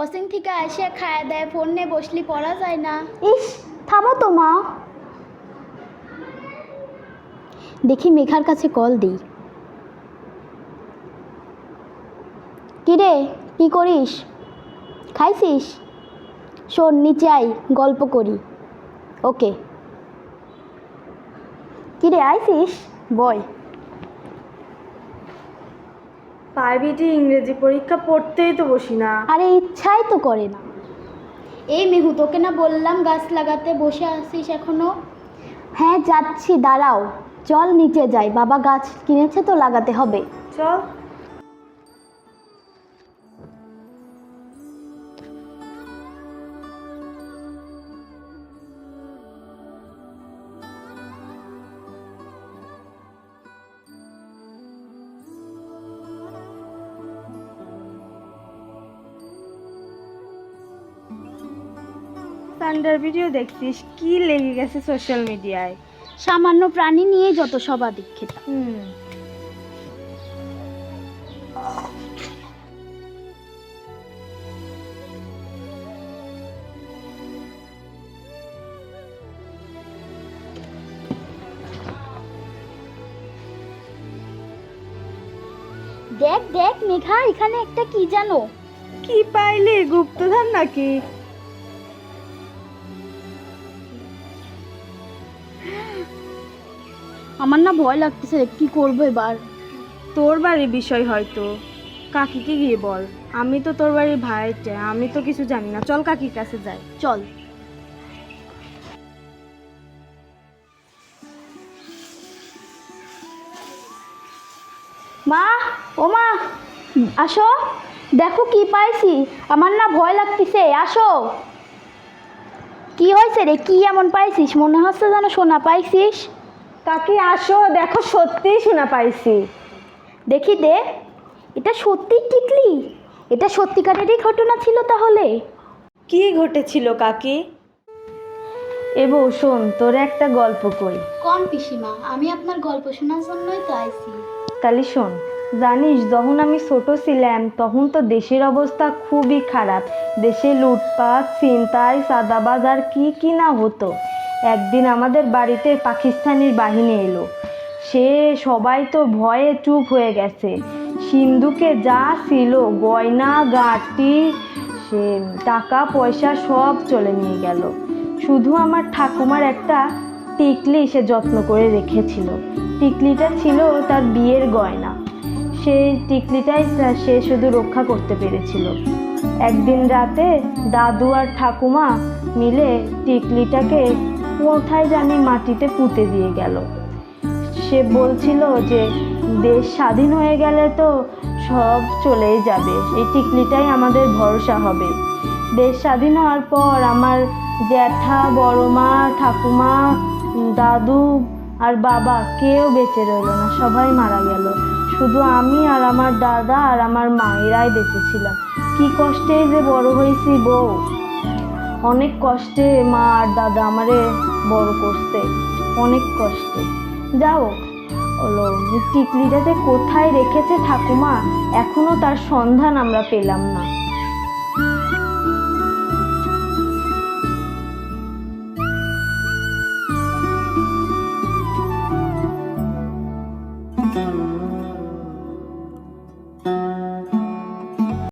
Coaching থেকে এসে খায় দেয় ফোন নিয়ে বসলি পড়া যায় না। ইস থামো তো মা। দেখি মেঘার কাছে কল দিই। কিরে কি করিস? খাইছিস? শোন নিচে আই গল্প করি। ওকে। কিরে আইছিস? বয়। প্রাইভেটে ইংরেজি পরীক্ষা পড়তেই তো বসি না। আরে ইচ্ছাই তো করে না। এই মেহু তোকে না বললাম গাছ লাগাতে বসে আসিস এখনও? হ্যাঁ যাচ্ছি দাঁড়াও। চল নিচে যাই বাবা গাছ কিনেছে তো লাগাতে হবে। চল। সান্ডার ভিডিও দেখছিস? কি লেগে গেছে সোশ্যাল মিডিয়ায় সামান্য প্রাণী নিয়ে যত সবা দীক্ষিতা হুম। দেখ দেখ মেঘা এখানে একটা কি জানো? কি পাইলে গুপ্তধন নাকি? আমার না ভয় লাগতেছে কি করব এবার। তোর বাড়ির বিষয় হয়তো। কাকিকে গিয়ে বল। আমি তো তোর বাড়ির ভাইটা আমি তো কিছু জানি না। চল কাকির কাছে যাই। চল। মা ও মা আসো। দেখো কি পাইছি। আমার না ভয় লাগতেছে আসো। কি হয়েছে রে? কি এমন পাইছিস? মনে হচ্ছে যেন সোনা পাইছিস। কাকি আসো দেখো সত্যিই শোনা পাইছি। দেখি দে এটা সত্যি টিকলি এটা সত্যিকারেরই ঘটনা ছিল তাহলে? কি ঘটেছিল কাকি? এবো শোন তোর একটা গল্প কই। কম পিসিমা আমি আপনার গল্প শোনার জন্যই তো আইছি। তাহলে শোন জানিস যখন আমি ছোট ছিলাম তখন তো দেশের অবস্থা খুবই খারাপ। দেশে লুটপাট ছিনতাই সাদাবাজ আর কি কি না হতো। একদিন আমাদের বাড়িতে পাকিস্তানির বাহিনী এলো। সে সবাই তো ভয়ে চুপ হয়ে গেছে। সিন্ধুকে যা ছিল, গয়না, গাঁটি, সে টাকা, পয়সা সব চলে নিয়ে গেল। শুধু আমার ঠাকুমার একটা টিকলি সে যত্ন করে রেখেছিল। টিকলিটা ছিল তার বিয়ের গয়না। সেই টিকলিটাই সে শুধু রক্ষা করতে পেরেছিল। একদিন রাতে দাদু আর ঠাকুমা মিলে টিকলিটাকে কোথায় জানি মাটিতে পুঁতে দিয়ে গেল। সে বলছিল যে, দেশ স্বাধীন হয়ে গেলে তো সব চলেই যাবে। এই টিকলিটাই আমাদের ভরসা হবে। দেশ স্বাধীন হওয়ার পর আমার জ্যাঠা বড় মা ঠাকুমা, দাদু আর বাবা কেউ বেঁচে রইল না, সবাই মারা গেল। শুধু আমি আর আমার দাদা আর আমার মায়েরাই এরাই বেঁচে ছিলাম। কি কষ্টেই যে বড় হয়েছি বউ। অনেক কষ্টে মা আর দাদা আমারে বড় করছে, অনেক কষ্টে। যাও, হলো টিকলিটাতে কোথায় রেখেছে ঠাকুমা, এখনও তার সন্ধান আমরা পেলাম না।